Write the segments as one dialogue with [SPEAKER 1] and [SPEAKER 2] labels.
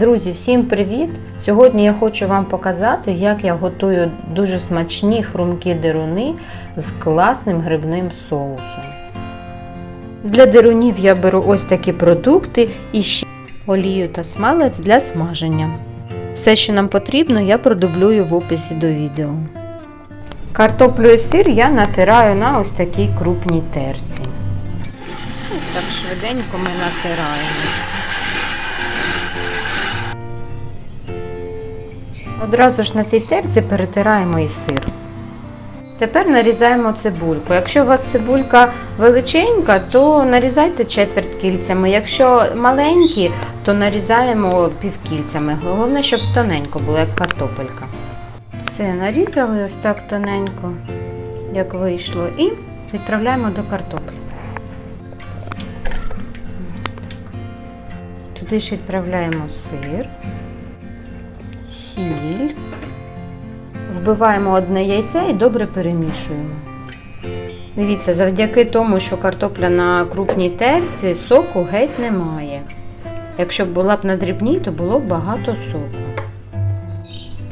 [SPEAKER 1] Друзі, всім привіт! Сьогодні я хочу вам показати, як я готую дуже смачні хрумкі деруни з класним грибним соусом. Для дерунів я беру ось такі продукти і ще олію та смалець для смаження. Все, що нам потрібно, я продублюю в описі до відео. Картоплю і сир я натираю на ось такій крупній терці. Ось так швиденько ми натираємо. Одразу ж на цій терці перетираємо і сир. Тепер нарізаємо цибульку. Якщо у вас цибулька величенька, то нарізайте четверть кільцями. Якщо маленькі, то нарізаємо півкільцями. Головне, щоб тоненько було, як картопелька. Все, нарізали ось так тоненько, як вийшло, і відправляємо до картоплі. Туди ж відправляємо сир сіль. Вбиваємо одне яйце і добре перемішуємо. Дивіться, завдяки тому, що картопля на крупній терці, соку геть немає. Якщо б була б на дрібній, то було б багато соку.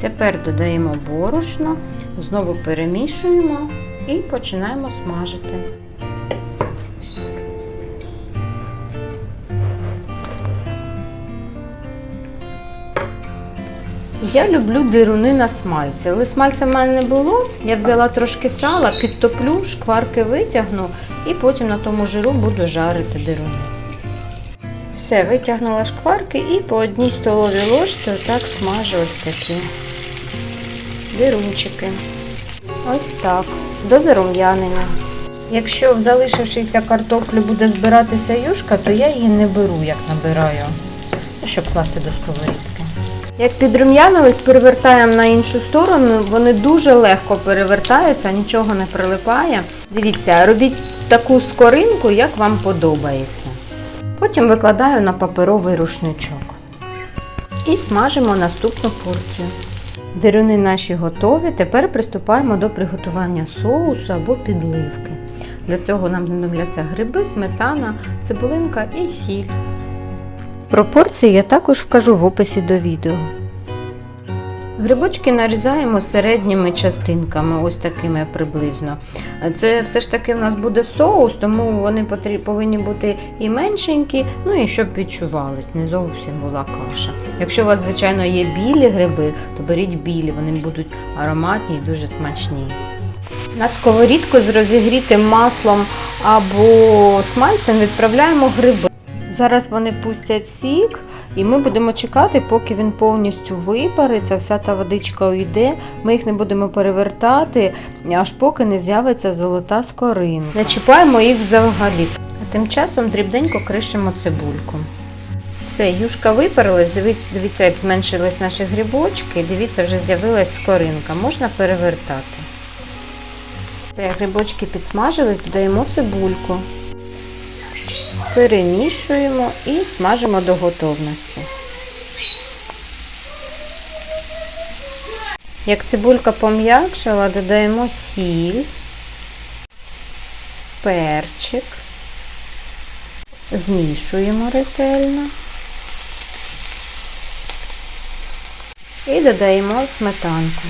[SPEAKER 1] Тепер додаємо борошно, знову перемішуємо і починаємо смажити. Я люблю дируни на смальці, але смальця в мене не було. Я взяла трошки сала, підтоплю, шкварки витягну і потім на тому жиру буду жарити дируни. Все, витягнула шкварки і по одній столовій ложці отак смажу ось такі дирунчики. Ось так, до зарум'янення. Якщо в залишившійся картоплі буде збиратися юшка, то я її не беру, як набираю, ну, щоб класти до сковорідки. Як підрум'янились, перевертаємо на іншу сторону, вони дуже легко перевертаються, нічого не прилипає. Дивіться, робіть таку скоринку, як вам подобається. Потім викладаю на паперовий рушничок. І смажимо наступну порцію. Дируни наші готові. Тепер приступаємо до приготування соусу або підливки. Для цього нам знадобляться гриби, сметана, цибулинка і сіль. Пропорції я також вкажу в описі до відео. Грибочки нарізаємо середніми частинками, ось такими приблизно. Це все ж таки в нас буде соус, тому вони повинні бути і меншенькі, ну і щоб відчувались, не зовсім була каша. Якщо у вас, звичайно, є білі гриби, то беріть білі, вони будуть ароматні і дуже смачні. На сковорідку з розігрітим маслом або смальцем відправляємо гриби. Зараз вони пустять сік, і ми будемо чекати, поки він повністю випариться, вся та водичка уйде. Ми їх не будемо перевертати, аж поки не з'явиться золота скоринка. Не чіпаємо їх взагалі. А тим часом дрібненько кришимо цибульку. Все, юшка випарилась, дивіться, дивіться, як зменшились наші грибочки, дивіться, вже з'явилась скоринка. Можна перевертати. Грибочки підсмажились, додаємо цибульку перемішуємо і смажимо до готовності. Як цибулька пом'якшила, додаємо сіль, перчик, змішуємо ретельно і додаємо сметанку.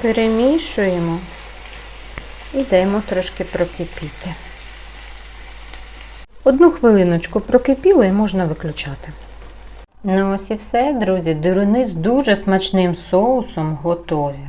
[SPEAKER 1] Перемішуємо і даємо трошки прокипіти. Одну хвилиночку прокипіло і можна виключати. Ну ось і все, друзі. Дируни з дуже смачним соусом готові.